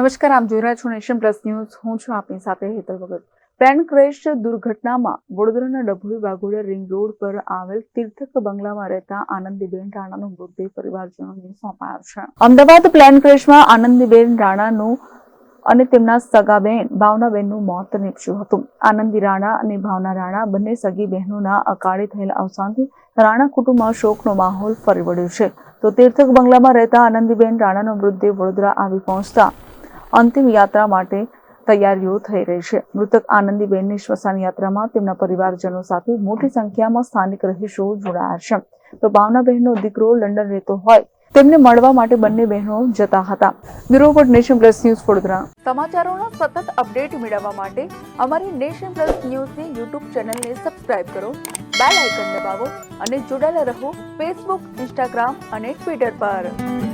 નમસ્કાર, આપ જોઈ રહ્યા છો નેશન પ્લસ ન્યૂઝ. હું છું આપની સાથે હેતલ ભગત. પ્લેન ક્રેશ દુર્ઘટનામાં વડોદરાના ડભોઈ વાઘોડિયા રિંગ રોડ પર આવેલ તીર્થક બંગલામાં રહેતા આનંદીબેન રાણાનો મૃતદેહ પરિવારજનોને સોંપાયો છે. અમદાવાદ પ્લેન ક્રેશમાં આનંદીબેન રાણાનું અને તેમના સગા બહેન ભાવનાબેનનું મોત નીપજ્યું હતું. આનંદી રાણા અને ભાવના રાણા બંને સગી બહેનોના અકાળે થયેલ અવસાનથી રાણા કુટુંબમાં શોકનો માહોલ ફરી વળ્યો છે. તો તીર્થક બંગલામાં રહેતા આનંદીબેન રાણાનો મૃતદેહ વડોદરા આવી પહોંચતા અંતિમ યાત્રા માટે તૈયારીઓ થઈ રહી છે. મૃતક આનંદીબેનની શ્મશાન યાત્રામાં તેમના પરિવારજનો સાથે મોટી સંખ્યામાં સ્થાનિક રહીશો જોડાયા છે. તો ભાવનાબહેનનો દીકરો લંડન રહેતો હોય, તેમને મળવા માટે બંને બહેનો જતા હતા. Bureau report nation plus news Vadodara. સમાચારોના સતત અપડેટ મેળવવા માટે અમારી નેશન પ્લસ ન્યૂઝની યુટ્યુબ ચેનલને સબસ્ક્રાઇબ કરો, બેલ આઇકન દબાવો અને જોડાયેલા રહો ફેસબુક, ઇન્સ્ટાગ્રામ અને ટ્વિટર પર.